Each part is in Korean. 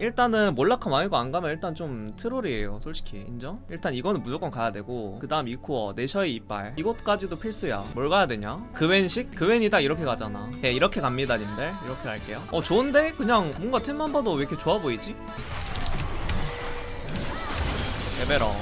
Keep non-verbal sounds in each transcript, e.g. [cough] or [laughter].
일단은 몰락함 아니고 안 가면 일단 좀 트롤이에요 솔직히 인정? 일단 이거는 무조건 가야 되고 그 다음 이코어 내셔의 이빨 이것까지도 필수야 뭘 가야 되냐? 그웬식? 그웬이다 이렇게 가잖아 네 이렇게 갑니다 님들 이렇게 갈게요 어 좋은데? 그냥 뭔가 템만 봐도 왜 이렇게 좋아 보이지? 레벨업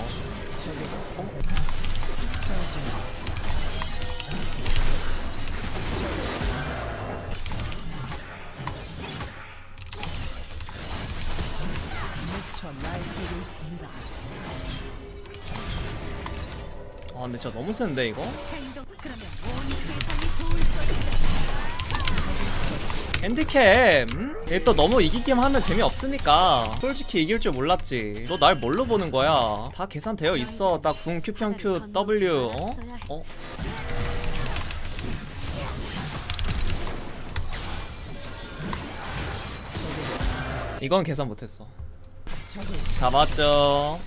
아 근데 진짜 너무 센데 이거? 핸디캡 음? 이게 또 너무 이기기만 하면 재미없으니까 솔직히 이길 줄 몰랐지 너 날 뭘로 보는 거야 다 계산되어 있어 딱궁 Q평 Q W 어? 어? 이건 계산 못했어 잡았죠.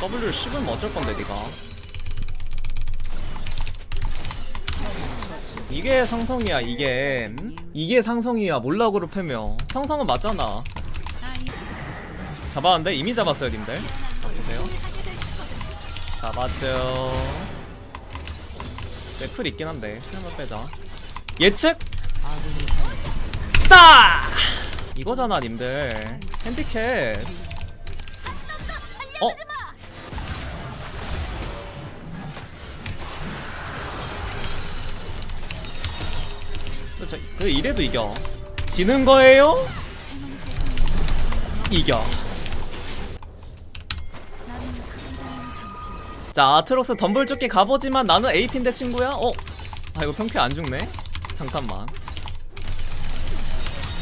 W를 씹으면 어쩔 건데 니가. 이게 상성이야 이게. 음? 이게 상성이야 몰락으로 패며 상성은 맞잖아. 잡았는데 이미 잡았어요 님들. 보세요? 잡았죠. 네풀 있긴 한데 풀만 빼자. 예측 따 이거잖아 님들 핸디캡 어? 그렇죠. 그 이래도 이겨. 지는 거예요? 이겨. 자, 아트록스 덤블 조끼 가보지만 나는 에이핀데 친구야? 어? 아 이거 평큐 안 죽네? 잠깐만.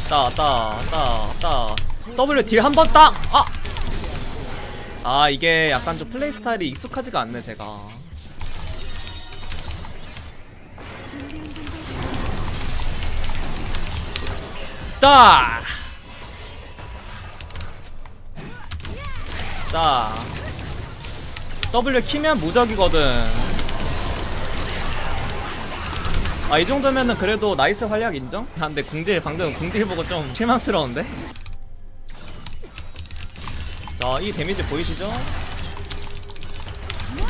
따, 따, 따, 따. W 딜 한 번 따! 아! 아, 이게 약간 좀 플레이 스타일이 익숙하지가 않네, 제가. 따! 따. W 키면 무적이거든. 아, 이 정도면은 그래도 나이스 활약 인정? 아, 근데 궁딜, 방금 궁딜 보고 좀 실망스러운데? 자, 이 데미지 보이시죠?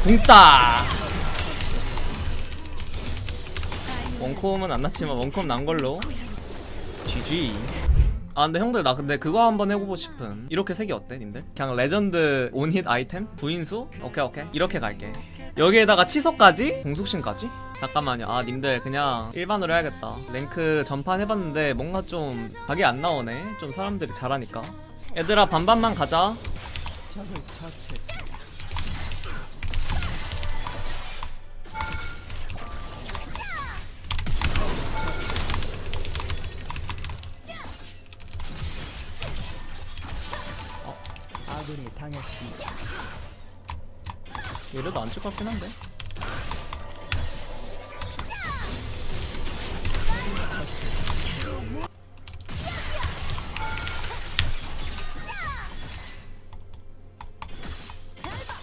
궁따! 원콤은 안 났지만 원콤 난 걸로. GG. 아 근데 형들 나 근데 그거 한번 해보고 싶음 이렇게 색이 어때 님들? 그냥 레전드 온힛 아이템? 부인수? 오케이 오케이 이렇게 갈게 여기에다가 치석까지? 공속신까지? 잠깐만요 아 님들 그냥 일반으로 해야겠다 랭크 전판 해봤는데 뭔가 좀 각이 안 나오네 좀 사람들이 잘하니까 얘들아 반반만 가자 아군이 당했습니다. 이래도 안 찍었긴 한데.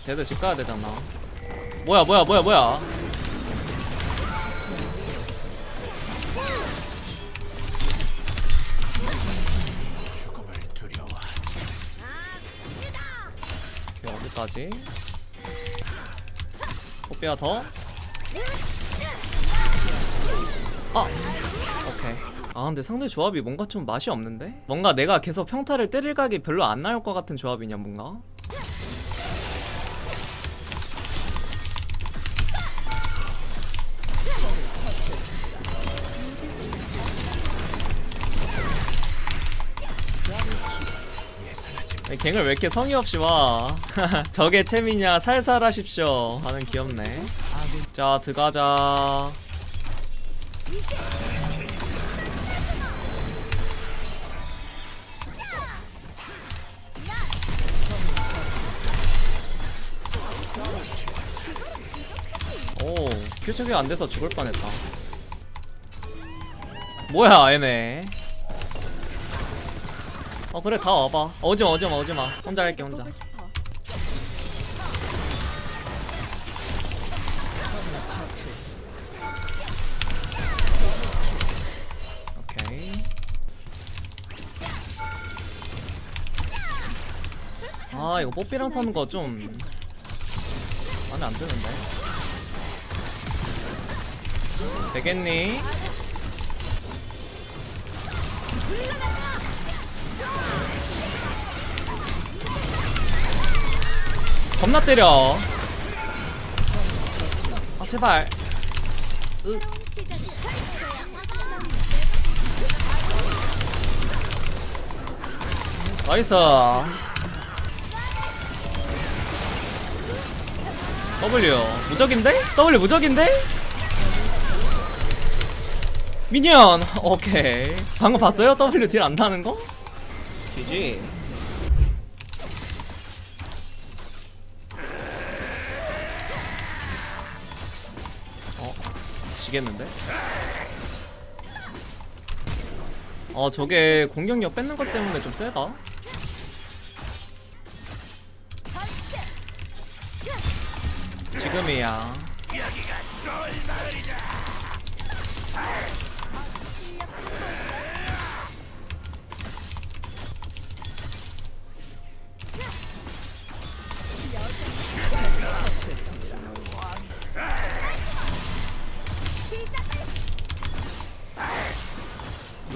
쟤들 집 가야 되잖아. 뭐야 뭐야 뭐야 뭐야 여기까지 뽀삐야 더. 아, 오케이. 아 근데 상대 조합이 뭔가 좀 맛이 없는데? 뭔가 내가 계속 평타를 때릴 각이 별로 안 나올 것 같은 조합이냐 뭔가? 갱을 왜 이렇게 성의 없이 와? [laughs] 저게 챔이냐 살살 하십시오 하는 귀엽네. 자 들어가자. 오 규칙이 안 돼서 죽을 뻔했다. 뭐야 얘네. 어 그래 다 와봐. 오지마 오지마 오지마. 혼자 할게 혼자. 아 이거 뽀삐랑 사는 거 좀 마음에 안 드는데. 되겠니? 겁나 때려 아 제발 으. 나이스 W 무적인데? W 무적인데? 미니언 오케이 방금 봤어요? W 딜 안 나는 거? GG 지겠는데? 어 저게 공격력 뺏는 것 때문에 좀 세다 지금이야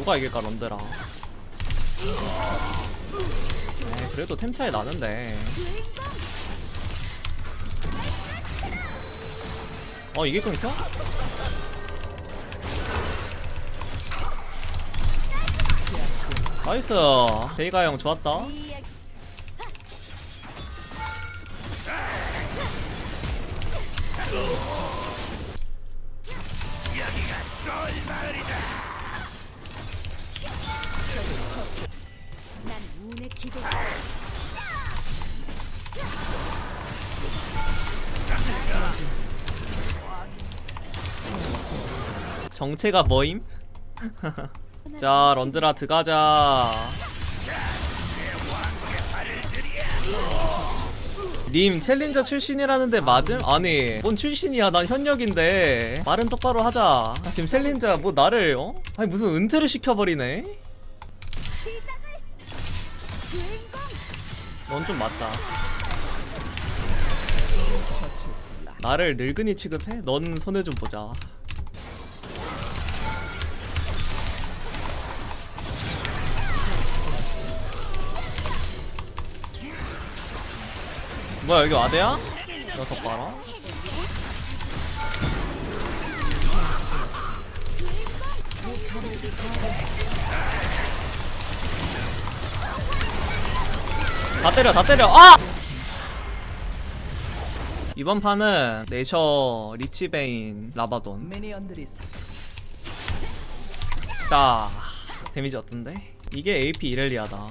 누가 이길까 런드라? 에이, 그래도 템 차이 나는데. 어 이게 끊겨? 나이스! 데이가 형 좋았다. 난 정체가 뭐임? [laughs] 자 런드라 들어가자. 님 챌린저 출신이라는데 맞음? 아니 뭔 출신이야? 난 현역인데. 말은 똑바로 하자. 아, 지금 챌린저 뭐 나를 어? 아니 무슨 은퇴를 시켜버리네 넌 좀 맞다. 나를 늙은이 취급해? 넌 손해 좀 보자 뭐야 여기 와드야? 녀석 봐라 다 때려 다 때려. 아! 이번 판은 네이처 리치베인 라바돈. 딱 데미지 어떤데? 이게 AP 이렐리아다.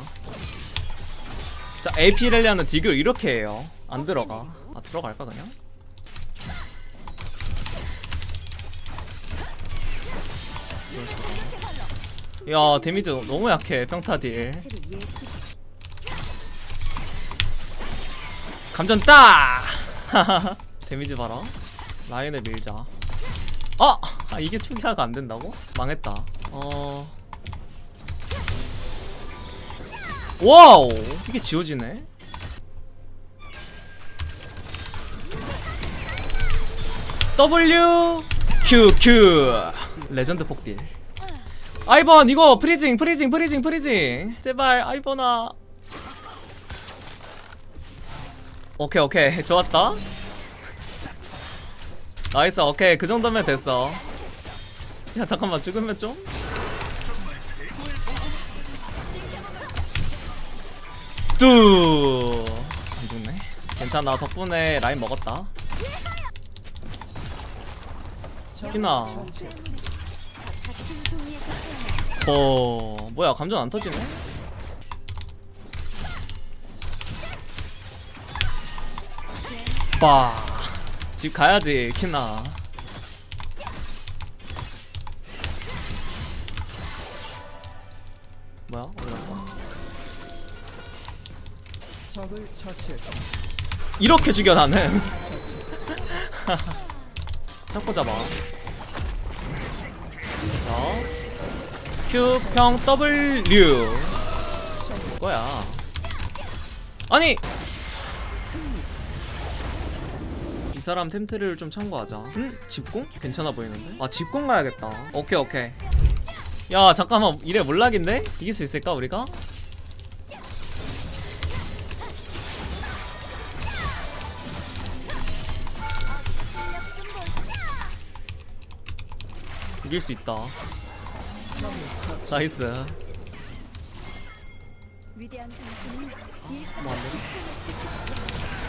자 AP 이렐리아는 딜을 이렇게 해요. 안 들어가. 아 들어갈까 그냥? 야 데미지 너무 약해 평타 딜 감전 딱! [laughs] 데미지 봐라 라인을 밀자 아! 아 이게 초기화가 안 된다고? 망했다 어... 와우! 이게 지워지네? W Q Q 레전드 폭딜 아이번 이거 프리징 프리징 프리징 프리징 제발 아이번아 오케이 오케이. [laughs] 좋았다. 나이스 오케이. 그 정도면 됐어. 야 잠깐만. 죽으면 좀? 뚜 안 죽네. 괜찮아. 덕분에 라인 먹었다. 키나. 어 뭐야. 감전 안 터지네 빠 집 가야지 키나. 뭐야? 어디 갔어 적을 처치했습니다. 이렇게 죽여 나는. [laughs] 잡고 잡아. 자 Q 평 W. 뭐야? 아니 사람 템트리를 좀 참고하자 음? 집공? 괜찮아 보이는데? 아 집공 가야겠다 오케이 오케이 야 잠깐만 이래 몰락인데? 이길 수 있을까 우리가? 이길 수 있다 나이스 위대한 일상 뭐 안돼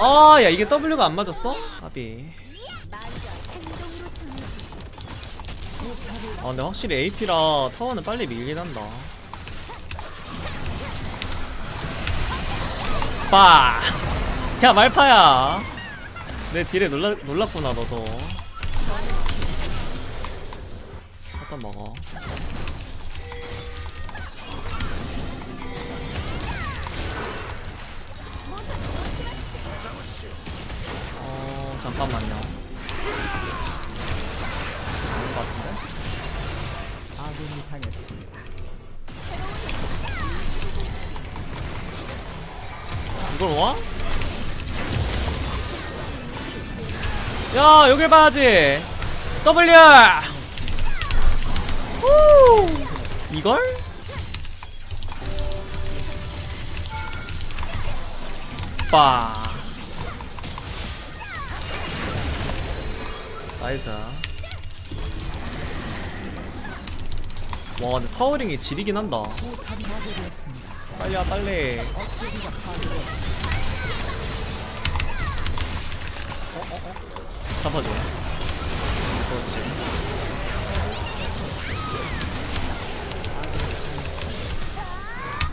아, 야, 이게 W가 안 맞았어? 아비. 아, 근데 확실히 AP라 타워는 빨리 밀긴 한다. 빠! 야, 말파야! 내 딜에 놀라, 놀랐구나, 너도. 일단 먹어. 잠깐만요. 아닌 것 같은데? 아군이 당했습니다. 이걸 와? 야 여길 봐야지 W 후 이걸? 빠 나이스 와 근데 타워링이 지리긴 한다 파괴되었습니다. 빨리. 잡아줘. 그렇지.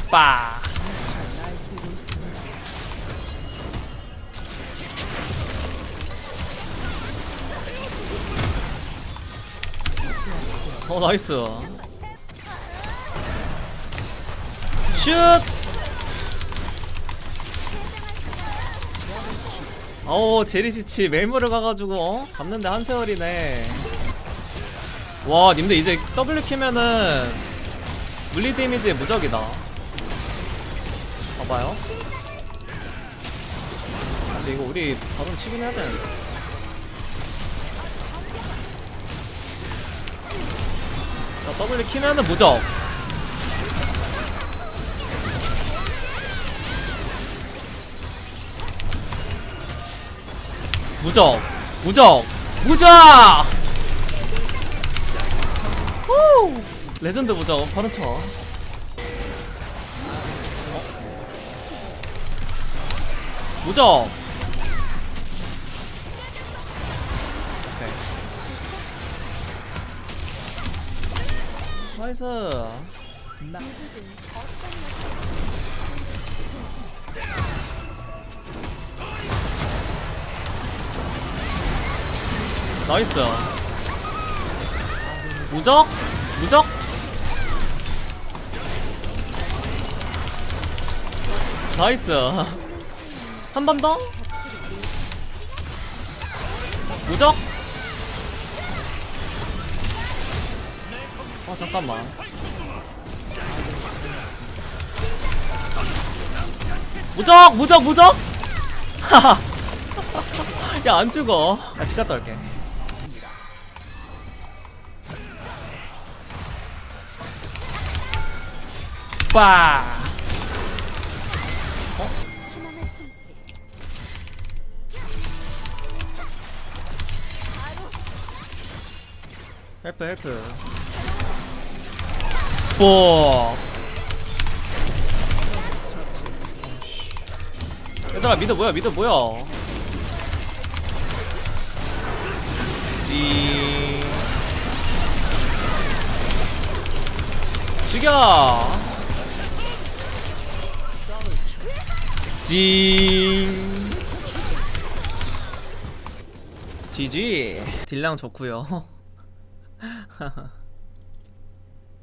빠. 어 나이스. 슛. 어우 제리시치 멜모를 가가지고 어? 잡는데 한 세월이네. 와 님들 이제 W 키면은 물리 데미지 무적이다. 봐봐요. 근데 이거 우리 바로 치긴 해야 되는데. 자, W 키면은 무적. 무적. 무적. 무적! 후! 레전드 무적. 바로 쳐. 어? 무적. 나이스. 나 나이스. 무적? 무적? 나이스. [laughs] 한 번 더? 무적? 아, 잠깐만. 무적! 무적! 무적! 하하. [laughs] 야, 안 죽어. 야, 집 갔다 올게. 빠! 품지. 헬프 헬프 뽀 얘들아 미드 뭐야 미드 뭐야? 지. 죽여. 징 지지. 딜량 좋구요 [laughs]